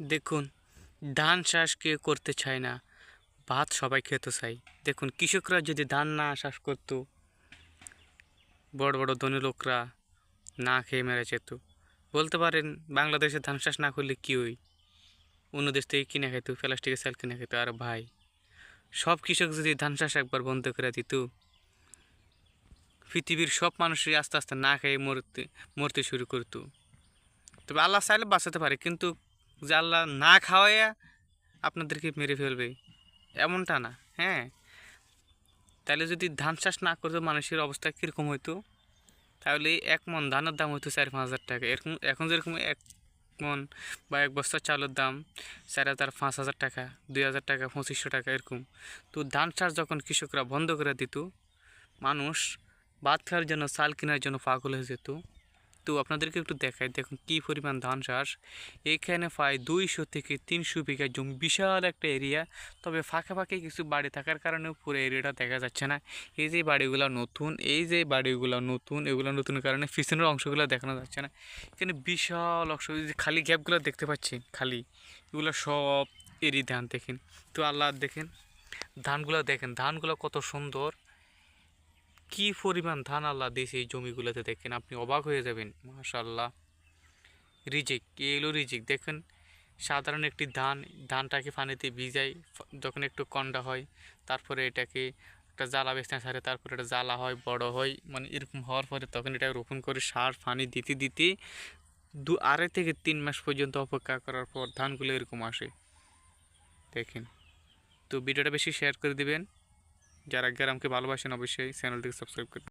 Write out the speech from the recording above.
দেখুন, ধান চাষ কেউ করতে চায় না, ভাত সবাই খেতে চায়। দেখুন, কৃষকরা যদি ধান না চাষ করতো, বড় বড় ধনী লোকরা না খেয়ে মেরে যেত। বলতে পারেন, বাংলাদেশে ধান চাষ না করলে কী হই? অন্য দেশ থেকে কিনে খেত প্লাস্টিকের চাল কিনে খেত আর ভাই, সব কৃষক যদি ধান চাষ একবার বন্ধ করে দিত, পৃথিবীর সব মানুষই আস্তে আস্তে না খেয়ে মরতে মরতে শুরু করতো। তবে আল্লাহ চাইলে বাঁচাতে পারে, কিন্তু যে আল্লাহ না খাওয়াইয়া আপনাদেরকে মেরে ফেলবে। এমনটা না হ্যাঁ? তাহলে যদি ধান চাষ না করতো, মানুষের অবস্থা কীরকম হইতো? তাহলে এক মন ধানের দাম হইতো চার পাঁচ হাজার টাকা। এরকম, এখন যেরকম এক মন বা এক বস্তা চালের দাম চার হাজার, পাঁচ হাজার টাকা, দুই হাজার টাকা, পঁচিশশো টাকা, এরকম। তো ধান চাষ যখন কৃষকরা বন্ধ করে দিত, মানুষ ভাত খাওয়ার জন্য, চাল কেনার জন্য পাগল হয়ে যেত। তো আপনাদেরকে একটু দেখাই, দেখুন কী পরিমাণ ধান চাষ। এখানে প্রায় দুইশো থেকে তিনশো বিঘা জমি, বিশাল একটা এরিয়া তবে ফাঁকে ফাঁকে কিছু বাড়ি থাকার কারণে পুরো এরিয়াটা দেখা যাচ্ছে না। এই যে বাড়িগুলো নতুন, এই যে বাড়িগুলো নতুন, এগুলো নতুন কারণে পিছনের অংশগুলো দেখানো যাচ্ছে না। এখানে বিশাল অংশ যে খালি গ্যাপগুলো দেখতে পাচ্ছি, খালি। এগুলো সব এরি ধান, দেখেন। তো আল্লাহ দেখেন, ধানগুলো দেখেন, ধানগুলো কত সুন্দর। কি পরিমাণ ধান আল্লাহ দিয়েছে এই জমিগুলোতে দেখেন, আপনি অবাক হয়ে যাবেন। মাশাল্লাহ রিজিক এলো রিজিক? দেখেন, সাধারণ একটি ধান, ধানটাকে পানিতে ভিজাই যখন একটু কন্ডা হয়, তারপরে এটাকে একটা জ্বালা বেচনা সারে তারপরে এটা জ্বালা হয়, বড় হয় মানে এরকম হওয়ার পরে তখন এটা রোপণ করে সার, পানি দিতে দিতে দু আড়াই থেকে তিন মাস পর্যন্ত অপেক্ষা করার পর ধানগুলো এরকম আসে। দেখেন। তো ভিডিওটা বেশি শেয়ার করে দিবেন। যারা গ্রামকে ভালোবাসেন অবশ্যই চ্যানেলটিকে সাবস্ক্রাইব করবেন